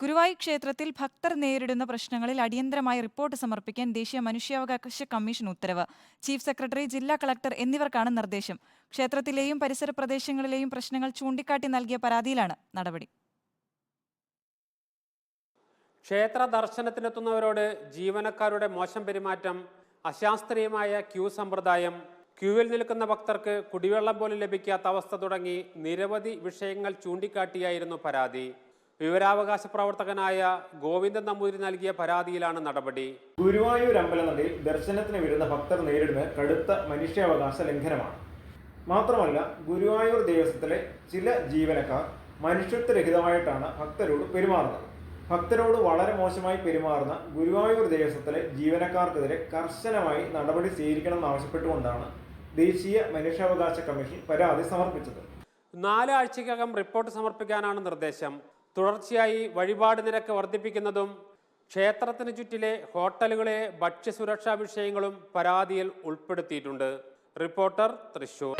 ഗുരുവായൂർ ക്ഷേത്രത്തിൽ ഭക്തർ നേരിടുന്ന പ്രശ്നങ്ങളിൽ അടിയന്തരമായി റിപ്പോർട്ട് സമർപ്പിക്കാൻ ദേശീയ മനുഷ്യാവകാശ കമ്മീഷൻ ഉത്തരവ്. ചീഫ് സെക്രട്ടറി ജില്ലാ കളക്ടർ എന്നിവർക്കാണ് നിർദ്ദേശം. ക്ഷേത്രത്തിലെയും പരിസര പ്രദേശങ്ങളിലെയും പ്രശ്നങ്ങൾ ചൂണ്ടിക്കാട്ടി നൽകിയ പരാതിയിലാണ് നടപടി. ക്ഷേത്ര ദർശനത്തിനെത്തുന്നവരോട് ജീവനക്കാരുടെ മോശം പെരുമാറ്റം അശാസ്ത്രീയമായ ക്യൂ സമ്പ്രദായം ക്യൂവിൽ നിൽക്കുന്ന ഭക്തർക്ക് കുടിവെള്ളം പോലും ലഭിക്കാത്ത അവസ്ഥ തുടങ്ങി നിരവധി വിഷയങ്ങൾ ചൂണ്ടിക്കാട്ടിയായിരുന്നു പരാതി. വിവരാവകാശ പ്രവർത്തകനായ ഗോവിന്ദൻ നമ്പൂതിരി നൽകിയ പരാതിയിലാണ് നടപടി. ഗുരുവായൂർ അമ്പലനടയിൽ ദർശനത്തിന് വരുന്ന ഭക്തർ നേരിടുന്ന കടുത്ത മനുഷ്യാവകാശ ലംഘനമാണ്. മാത്രമല്ല ഗുരുവായൂർ ദേവസ്വത്തിലെ ചില ജീവനക്കാർ മനുഷ്യത്വരഹിതമായിട്ടാണ് ഭക്തരോട് പെരുമാറുന്നത്. ഭക്തരോട് വളരെ മോശമായി പെരുമാറുന്ന ഗുരുവായൂർ ദേവസ്വത്തിലെ ജീവനക്കാർക്കെതിരെ കർശനമായി നടപടി സ്വീകരിക്കണമെന്നാവശ്യപ്പെട്ടുകൊണ്ടാണ് ദേശീയ മനുഷ്യാവകാശ കമ്മീഷൻ പരാതി സമർപ്പിച്ചത്. നാലാഴ്ചയ്ക്കകം റിപ്പോർട്ട് സമർപ്പിക്കാനാണ് നിർദ്ദേശം. തുടർച്ചയായി വഴിപാട് നിരക്ക് വർദ്ധിപ്പിക്കുന്നതും ക്ഷേത്രത്തിന് ചുറ്റിലെ ഹോട്ടലുകളെ ഭക്ഷ്യസുരക്ഷാ വിഷയങ്ങളും പരാതിയിൽ ഉൾപ്പെടുത്തിയിട്ടുണ്ട്. റിപ്പോർട്ടർ തൃശൂർ.